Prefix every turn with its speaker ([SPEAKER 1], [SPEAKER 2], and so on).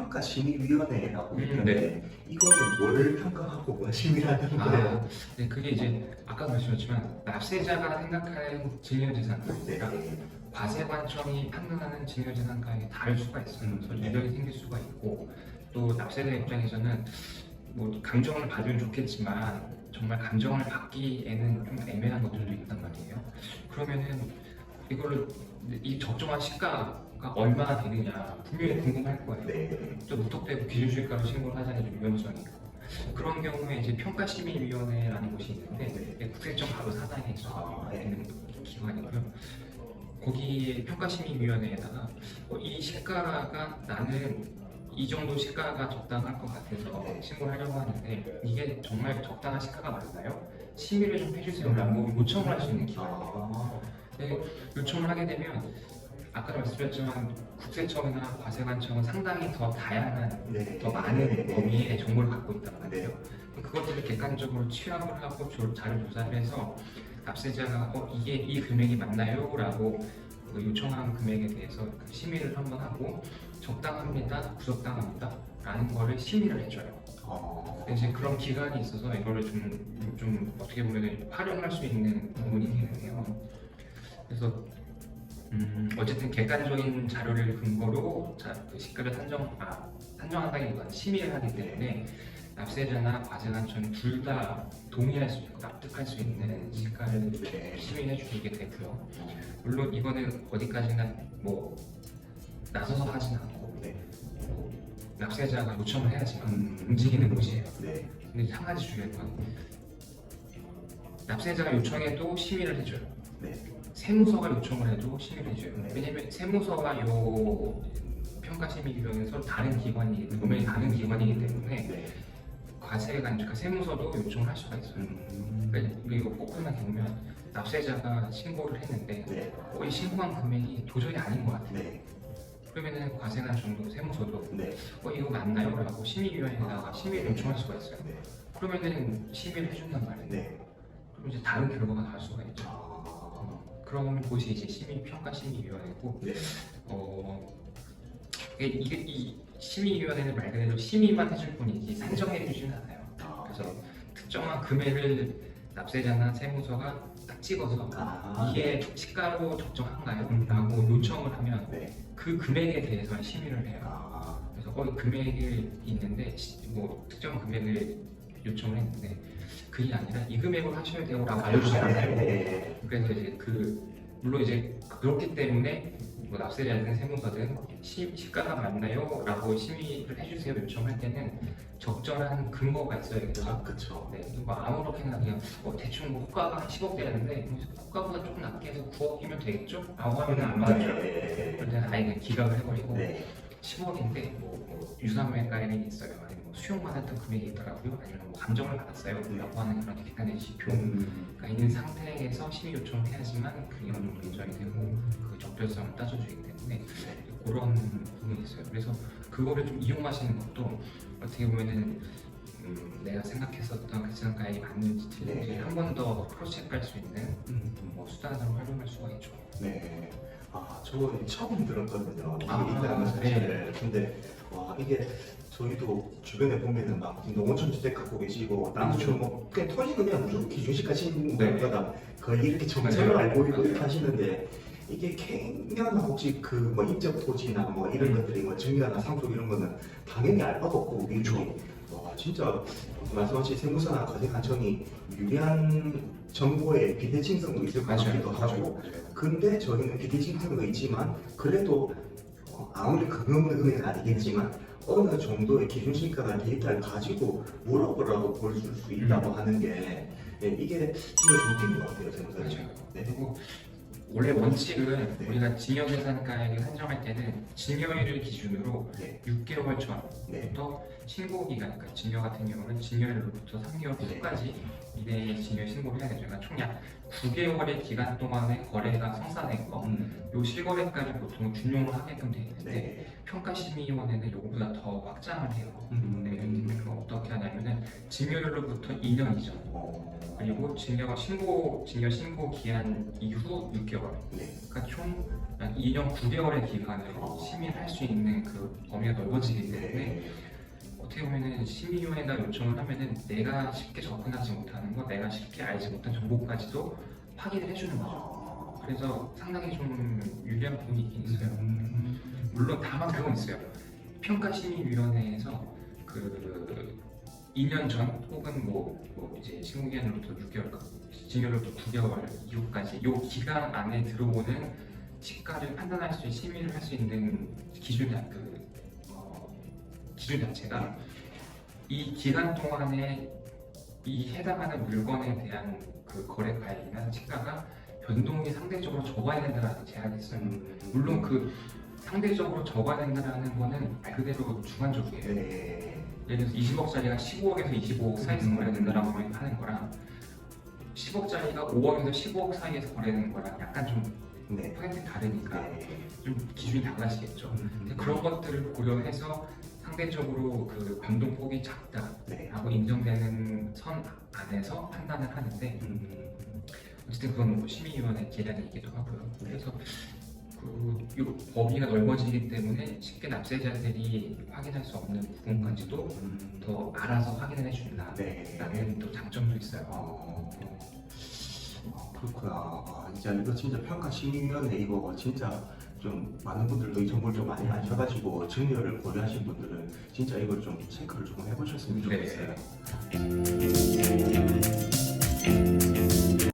[SPEAKER 1] 평가 심의위원회라고
[SPEAKER 2] 음,
[SPEAKER 1] 있는데 이거는 뭘 평가하고 뭐 심의하는 거예요?
[SPEAKER 2] 아, 네, 그게 이제 아까 말씀드렸지만 납세자가 생각하는 증여재산가랑
[SPEAKER 1] 네.
[SPEAKER 2] 과세관청이 판단하는 증여재산가에 다를 수가 있어요. 그래서 유변이 생길 수가 있고 또 납세자 입장에서는 뭐 감정을 받으면 좋겠지만 정말 감정을 받기에는 좀 애매한 것들도 있단 말이에요. 그러면은 이걸로 이 적정한 시가가 얼마나 되느냐 분명히 궁금할 거예요.
[SPEAKER 1] 네.
[SPEAKER 2] 또 무턱대고 기준수익가로 신고를 하자니 좀 위험성이 있고 그런 경우에 이제 평가심의위원회라는 곳이 있는데 이게 국세청 바로 사당에 있어
[SPEAKER 1] 아, 네.
[SPEAKER 2] 있는 기관이고요. 거기 평가심의위원회에다가 어, 이 시가가 나는 이 정도 시가가 적당할 것 같아서
[SPEAKER 1] 네.
[SPEAKER 2] 신고를 하려고 하는데 이게 정말 적당한 시가가 맞나요? 심의를 좀 해주세요라고 요청을 할 수 있는 기관이에요.
[SPEAKER 1] 아,
[SPEAKER 2] 네, 요청을 하게 되면 아까 말씀드렸지만 국세청이나 과세관청은 상당히 더 다양한
[SPEAKER 1] 네.
[SPEAKER 2] 더 많은
[SPEAKER 1] 네.
[SPEAKER 2] 범위의 정보를 갖고 있단 말이에요.
[SPEAKER 1] 네.
[SPEAKER 2] 그것들을 객관적으로 취합을 하고 조- 자료 조사를 해서 납세자가 어, 이게 이 금액이 맞나요? 라고 그 요청한 금액에 대해서 그 심의를 한번 하고 적당합니다, 부적당합니다 라는 거를 심의를 해줘요.
[SPEAKER 1] 어,
[SPEAKER 2] 근데 이제 그런 기간이 있어서 이거를 좀, 좀 어떻게 보면 활용할 수 있는 부분이 되는데요. 그래서 음, 어쨌든 객관적인 자료를 근거로 자, 그 시가를 산정, 아, 산정한다기보다는 심의를 하기 때문에 납세자나 과세관청이 둘다 동의할 수 있고 납득할 수 있는 시가를
[SPEAKER 1] 네.
[SPEAKER 2] 심의해 주게 되고요. 물론 이거는 어디까지나 뭐 나서서 하진 않고
[SPEAKER 1] 네.
[SPEAKER 2] 뭐 납세자가 요청을 해야지만
[SPEAKER 1] 음.
[SPEAKER 2] 움직이는 곳이에요.
[SPEAKER 1] 네.
[SPEAKER 2] 근데 한 가지 중요한 건 납세자가 요청해도 심의를 해줘요.
[SPEAKER 1] 네.
[SPEAKER 2] 세무서가 요청을 해도 심의를 해줘요.
[SPEAKER 1] 네.
[SPEAKER 2] 왜냐면 세무서가 요 평가심의위원회에서 다른 기관이 분명히 다른 기관이기 때문에
[SPEAKER 1] 네.
[SPEAKER 2] 과세관 그러니까 세무서도 요청을 할 수가 있어요.
[SPEAKER 1] 음,
[SPEAKER 2] 그러니까 이거 꼼꼼하게 보면 납세자가 신고를 했는데
[SPEAKER 1] 네.
[SPEAKER 2] 어, 이 신고한 금액이 도저히 아닌 것 같아요.
[SPEAKER 1] 네.
[SPEAKER 2] 그러면은 과세관 정도 세무서도
[SPEAKER 1] 네.
[SPEAKER 2] 어 이거 맞나요? 라고 심의위원회에다가 심의를 요청할 수가 있어요.
[SPEAKER 1] 네.
[SPEAKER 2] 그러면은 심의를 해준단 말이에요.
[SPEAKER 1] 네.
[SPEAKER 2] 그럼 이제 다른 결과가 나올 수가 있죠. 그런 곳이 이제 심의평가심의위원회고
[SPEAKER 1] 네.
[SPEAKER 2] 어 이게, 이 심의위원회는 말 그대로 심의만 해줄 뿐이지 산정해 주지는 않아요.
[SPEAKER 1] 아,
[SPEAKER 2] 그래서 특정한 금액을 납세자나 세무서가 딱 찍어서
[SPEAKER 1] 아,
[SPEAKER 2] 이게 시가로 적정한가요? 라고 요청을 하면
[SPEAKER 1] 네.
[SPEAKER 2] 그 금액에 대해서 심의를 해요.
[SPEAKER 1] 아,
[SPEAKER 2] 그래서 어, 금액이 있는데 시- 뭐 특정 금액을 요청을 했는데 그게 아니라 이 금액으로 하셔야 돼요라고 알려주지 않아요.
[SPEAKER 1] 네.
[SPEAKER 2] 그래서 이제 그 물론 이제 그렇기 때문에 뭐 납세자든 세무서든 시, 시가가 맞나요? 라고 심의를 해주세요 요청할 때는 적절한 근거가 있어야겠죠.
[SPEAKER 1] 아, 그쵸.
[SPEAKER 2] 네, 뭐 아무렇게나 그냥 뭐 대충 뭐 호가가 한 10억 되는데 호가보다 조금 낮게 해서 9억이면 되겠죠? 라고 하면 안 맞죠.
[SPEAKER 1] 네.
[SPEAKER 2] 때는 아예 그냥 기각을 해버리고
[SPEAKER 1] 네.
[SPEAKER 2] 10억인데 뭐, 뭐 유사매가액이 있어요. 아니면 뭐 수용받았던 금액이 있더라고요. 아니면 뭐 감정을 받았어요. 라고 하는 그런 객관의 지표가
[SPEAKER 1] 음,
[SPEAKER 2] 있는 상태에서 심의 요청을 해야지만 그게 어느 정도 인정이 되고 그 적절성을 따져주기 때문에 그런 부분이 있어요. 그래서 그거를 좀 이용하시는 것도 어떻게 보면은 음, 내가 생각했었던 그 지상가액이 맞는지 틀린지
[SPEAKER 1] 네.
[SPEAKER 2] 한번 더 크로스 체크할 수 있는
[SPEAKER 1] 음,
[SPEAKER 2] 뭐 수단으로 활용할 수가 있죠.
[SPEAKER 1] 네. 아, 저 처음 들었거든요. 이게
[SPEAKER 2] 아,
[SPEAKER 1] 있다는 사실을.
[SPEAKER 2] 네.
[SPEAKER 1] 근데 와 이게 저희도 주변에 보면은 막 농어촌 주택 갖고 계시고 남촌 뭐 그냥 토지 그냥 무조건 기준식 가신
[SPEAKER 2] 네.
[SPEAKER 1] 거다 거의 이렇게 정책을
[SPEAKER 2] 맞아요.
[SPEAKER 1] 알고 있고 이렇게. 하시는데 이게 갱년 혹시 그 뭐 인적 토지나 뭐 이런
[SPEAKER 2] 음.
[SPEAKER 1] 것들이 뭐 증가나 상속 이런 거는 당연히 알 바가 없고 미국이 와 진짜 말씀하신 세무서나 과세관청이 유리한 정보의 비대칭성도 있을 것 같기도 하고 근데 저희는 비대칭성도 있지만 그래도 어, 아무리 금액은 아니겠지만 어느 정도의 기준 시가나 데이터를 가지고 물어보라고 보여줄 수 있다고 하는 게 예, 이게 진짜 좋은 것 같아요.
[SPEAKER 2] 맞아요.
[SPEAKER 1] 네.
[SPEAKER 2] 그리고 원래 원칙은
[SPEAKER 1] 네.
[SPEAKER 2] 우리가 증여재산가액을 산정할 때는 증여일을 기준으로
[SPEAKER 1] 네.
[SPEAKER 2] 6개월 전부터
[SPEAKER 1] 네.
[SPEAKER 2] 신고 기간, 그러니까 증여 같은 경우는 증여일로부터 3개월
[SPEAKER 1] 네.
[SPEAKER 2] 후까지 이내 증여 신고를 해야 되죠. 그러니까 총약 9개월의 기간 동안에 거래가 성사된 거,
[SPEAKER 1] 음,
[SPEAKER 2] 요 실거래가를 보통 준용을 하게끔 되어 있는데
[SPEAKER 1] 네.
[SPEAKER 2] 평가심의위원회는 이거보다 더 확장을 해요.
[SPEAKER 1] 음.
[SPEAKER 2] 네, 그거 어떻게 하냐면은 증여율로부터 2년 이전
[SPEAKER 1] 어.
[SPEAKER 2] 그리고 증여 신고 증여 신고 기한 이후 6개월
[SPEAKER 1] 네.
[SPEAKER 2] 그러니까 총 2년 9개월의 기간을
[SPEAKER 1] 어.
[SPEAKER 2] 심의할 수 있는 그 범위가 넓어지기 때문에
[SPEAKER 1] 네.
[SPEAKER 2] 어떻게 보면은 심의위원회가 요청을 하면은 내가 쉽게 접근하지 못하는 거, 내가 쉽게 알지 못한 정보까지도 확인을 해주는 거죠.
[SPEAKER 1] 어.
[SPEAKER 2] 그래서 상당히 좀 유리한 부분이 있긴 있어요.
[SPEAKER 1] 음.
[SPEAKER 2] 물론 다만 그건 있어요. 평가심의위원회에서 그 2년 전 혹은 뭐, 뭐 이제 신고기한으로부터 6개월, 징역으로부터 9개월 이후까지 이 기간 안에 들어오는 시가를 판단할 수 있는 심의를 할 수 있는 기준 그 어, 기준 자체가 이 기간 동안에 이 해당하는 물건에 대한 그 거래 가액이나 시가가 변동이 상대적으로 적어야 된다는 제한이 있어요.
[SPEAKER 1] 음.
[SPEAKER 2] 물론 그 상대적으로 적어야 된다는 거는 말 그대로 주관적이에요.
[SPEAKER 1] 네.
[SPEAKER 2] 예를 들어서 20억짜리가 15억에서 25억 사이에서
[SPEAKER 1] 음.
[SPEAKER 2] 거래된다라고 하는 거랑 10억짜리가 5억에서 15억 사이에서 거래되는 거랑 약간 좀
[SPEAKER 1] 네.
[SPEAKER 2] 퍼센트 다르니까
[SPEAKER 1] 네.
[SPEAKER 2] 좀 기준이 달라지겠죠. 근데
[SPEAKER 1] 음.
[SPEAKER 2] 그런 것들을 고려해서 상대적으로 그 변동폭이 작다라고
[SPEAKER 1] 네.
[SPEAKER 2] 인정되는 선 안에서 판단을 하는데
[SPEAKER 1] 음.
[SPEAKER 2] 어쨌든 그건 뭐 심의위원회 계량이기도 하고요.
[SPEAKER 1] 네.
[SPEAKER 2] 그래서 그요 범위가 넓어지기 때문에 쉽게 납세자들이 확인할 수 없는 부분까지도
[SPEAKER 1] 음.
[SPEAKER 2] 더 알아서 확인을 해준다라는
[SPEAKER 1] 네.
[SPEAKER 2] 또 장점도 있어요.
[SPEAKER 1] 어, 어, 그렇구나. 아, 진짜 이거 진짜 평가 심의위원회 이거 진짜 좀 많은 분들도 이 정보를 좀 많이 아셔가지고 증여를 고려하신 분들은 진짜 이걸 좀 체크를 조금 해보셨으면
[SPEAKER 2] 네.
[SPEAKER 1] 좋겠어요.